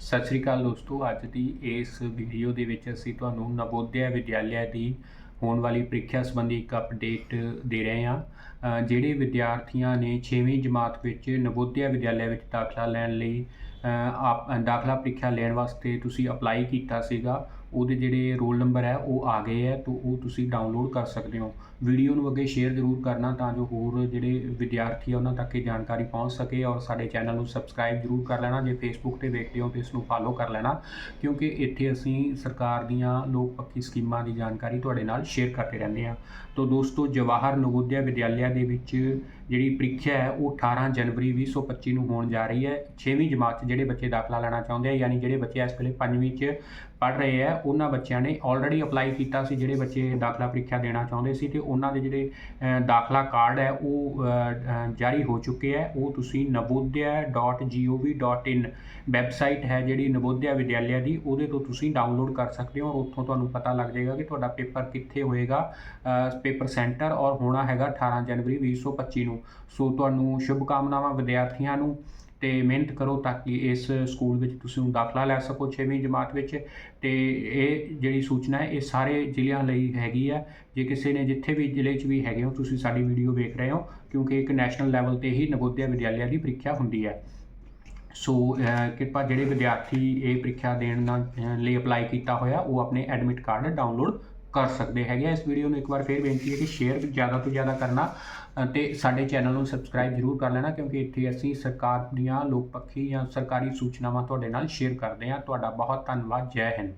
ਸਤਿ ਸ੍ਰੀ ਅਕਾਲ ਦੋਸਤੋ, ਅੱਜ ਦੀ ਇਸ ਵੀਡੀਓ ਦੇ ਵਿੱਚ ਅਸੀਂ ਤੁਹਾਨੂੰ ਨਵੋਦਿਆ ਵਿਦਿਆਲਿਆ ਦੀ ਹੋਣ ਵਾਲੀ ਪ੍ਰੀਖਿਆ ਸੰਬੰਧੀ ਇੱਕ ਅਪਡੇਟ ਦੇ ਰਹੇ ਹਾਂ। ਜਿਹੜੇ ਵਿਦਿਆਰਥੀਆਂ ਨੇ 6ਵੀਂ ਜਮਾਤ ਵਿੱਚ ਨਵੋਦਿਆ ਵਿਦਿਆਲਿਆ ਵਿੱਚ ਦਾਖਲਾ ਲੈਣ ਲਈ ਆਪ ਦਾਖਲਾ ਪ੍ਰੀਖਿਆ ਲੈਣ ਵਾਸਤੇ ਤੁਸੀਂ ਅਪਲਾਈ ਕੀਤਾ ਸੀਗਾ। ਉਹਦੇ ਜਿਹੜੇ ਰੋਲ ਨੰਬਰ ਹੈ, ਉਹ ਆ ਗਏ ਹੈ ਤਾਂ ਉਹ ਤੁਸੀਂ ਡਾਊਨਲੋਡ ਕਰ ਸਕਦੇ ਹੋ। ਵੀਡੀਓ ਨੂੰ ਅੱਗੇ ਸ਼ੇਅਰ ਜ਼ਰੂਰ ਕਰਨਾ ਤਾਂ ਜੋ ਹੋਰ ਜਿਹੜੇ ਵਿਦਿਆਰਥੀ ਆ, ਉਹਨਾਂ ਤੱਕ ਇਹ ਜਾਣਕਾਰੀ ਪਹੁੰਚ ਸਕੇ ਔਰ ਸਾਡੇ ਚੈਨਲ ਨੂੰ ਸਬਸਕ੍ਰਾਈਬ ਜ਼ਰੂਰ ਕਰ ਲੈਣਾ। ਜੇ ਫੇਸਬੁੱਕ ਤੇ ਵੇਖਦੇ ਹੋ ਤਾਂ ਇਸ ਨੂੰ ਫਾਲੋ ਕਰ ਲੈਣਾ, ਕਿਉਂਕਿ ਇੱਥੇ ਅਸੀਂ ਸਰਕਾਰ ਦੀਆਂ ਲੋਕ ਪੱਖੀ ਸਕੀਮਾਂ ਦੀ ਜਾਣਕਾਰੀ ਤੁਹਾਡੇ ਨਾਲ ਸ਼ੇਅਰ ਕਰਦੇ ਰਹਿੰਦੇ ਹਾਂ। ਤੋਂ ਦੋਸਤੋ, ਜਵਾਹਰ ਨਵੋਦਿਆ ਵਿਦਿਆਲਿਆ ਦੇ ਵਿੱਚ ਜਿਹੜੀ ਪ੍ਰੀਖਿਆ ਹੈ, ਉਹ 18 ਜਨਵਰੀ 2025 ਨੂੰ ਹੋਣ ਜਾ ਰਹੀ ਹੈ। 6ਵੀਂ ਜਮਾਤ ਜਿਹੜੇ ਬੱਚੇ ਦਾਖਲਾ ਲੈਣਾ ਚਾਹੁੰਦੇ ਆ, ਯਾਨੀ ਜਿਹੜੇ ਬੱਚੇ ਇਸ ਵੇਲੇ 5ਵੀਂ 'ਚ ਪੜ੍ਹ ਰਹੇ ਆ, ਉਹਨਾਂ ਬੱਚਿਆਂ ਨੇ ਆਲਰੇਡੀ ਅਪਲਾਈ ਕੀਤਾ ਸੀ, ਜਿਹੜੇ ਬੱਚੇ ਦਾਖਲਾ ਪ੍ਰੀਖਿਆ ਦੇਣਾ ਚਾਹੁੰਦੇ ਸੀ ਤੇ ਉਹਨਾਂ ਦੇ ਜਿਹੜੇ ਦਾਖਲਾ ਕਾਰਡ ਹੈ, ਉਹ ਜਾਰੀ ਹੋ ਚੁੱਕੇ ਹੈ ਉਹ ਤੁਸੀਂ navodaya.gov.in ਵੈਬਸਾਈਟ ਹੈ ਜਿਹੜੀ ਨਵੋਦਿਆ ਵਿਦਿਆਲਿਆ ਦੀ, ਉਹਦੇ ਤੋਂ ਤੁਸੀਂ ਡਾਊਨਲੋਡ ਕਰ ਸਕਦੇ ਹੋ। ਔਰ ਉੱਥੋਂ ਤੁਹਾਨੂੰ ਪਤਾ ਲੱਗ ਜਾਏਗਾ ਕਿ ਤੁਹਾਡਾ ਪੇਪਰ ਕਿੱਥੇ ਹੋਏਗਾ ਪੇਪਰ ਸੈਂਟਰ ਔਰ ਹੋਣਾ ਹੈਗਾ 18 ਜਨਵਰੀ 2025 ਨੂੰ। ਸੋ ਤੁਹਾਨੂੰ ਸ਼ੁਭ ਕਾਮਨਾਵਾਂ ਵਿਦਿਆਰਥੀਆਂ ਨੂੰ। ਤੇ ਮਿਹਨਤ ਕਰੋ ਤਾਂ ਕਿ ਇਸ ਸਕੂਲ ਵਿੱਚ ਤੁਸੀਂ ਦਾਖਲਾ ਲੈ ਸਕੋ 6ਵੀਂ ਜਮਾਤ ਵਿੱਚ। ਤੇ ਇਹ ਜਿਹੜੀ ਸੂਚਨਾ ਹੈ, ਇਹ ਸਾਰੇ ਜ਼ਿਲ੍ਹਿਆਂ ਲਈ ਹੈਗੀ ਹੈ ਜੇ ਕਿਸੇ ਨੇ ਜਿੱਥੇ ਵੀ ਜ਼ਿਲ੍ਹੇ 'ਚ ਵੀ ਹੈਗੇ ਹੋ, ਤੁਸੀਂ ਸਾਡੀ ਵੀਡੀਓ ਵੇਖ ਰਹੇ ਹੋ, ਕਿਉਂਕਿ ਇੱਕ ਨੈਸ਼ਨਲ ਲੈਵਲ ਤੇ ਹੀ ਨਵੋਦਿਆ ਵਿਦਿਆਲਿਆ ਦੀ ਪ੍ਰੀਖਿਆ ਹੁੰਦੀ ਹੈ। ਸੋ ਕਿਰਪਾ ਜਿਹੜੇ ਵਿਦਿਆਰਥੀ ਇਹ ਪ੍ਰੀਖਿਆ ਦੇਣ ਨਾਲ ਲਈ ਅਪਲਾਈ ਕੀਤਾ ਹੋਇਆ, ਉਹ ਆਪਣੇ ਐਡਮਿਟ ਕਾਰਡ ਡਾਊਨਲੋਡ ਕਰ ਸਕਦੇ ਹੈਗੇ ਆ। ਇਸ ਵੀਡੀਓ ਨੂੰ ਇੱਕ ਵਾਰ ਫੇਰ ਬੇਨਤੀ ਹੈ ਕਿ ਸ਼ੇਅਰ ਜ਼ਿਆਦਾ ਤੋਂ ਜ਼ਿਆਦਾ ਕਰਨਾ ਅ, ਤੇ ਸਾਡੇ ਚੈਨਲ ਨੂੰ ਸਬਸਕ੍ਰਾਈਬ ਜ਼ਰੂਰ ਕਰ ਲੈਣਾ ਕਿਉਂਕਿ ਇੱਥੇ ਅਸੀਂ ਸਰਕਾਰ ਦੀਆਂ ਲੋਕ ਪੱਖੀ ਜਾਂ ਸਰਕਾਰੀ ਸੂਚਨਾਵਾਂ ਤੁਹਾਡੇ ਨਾਲ ਸ਼ੇਅਰ ਕਰਦੇ ਹਾਂ। ਤੁਹਾਡਾ ਬਹੁਤ ਧੰਨਵਾਦ। ਜੈ ਹਿੰਦ।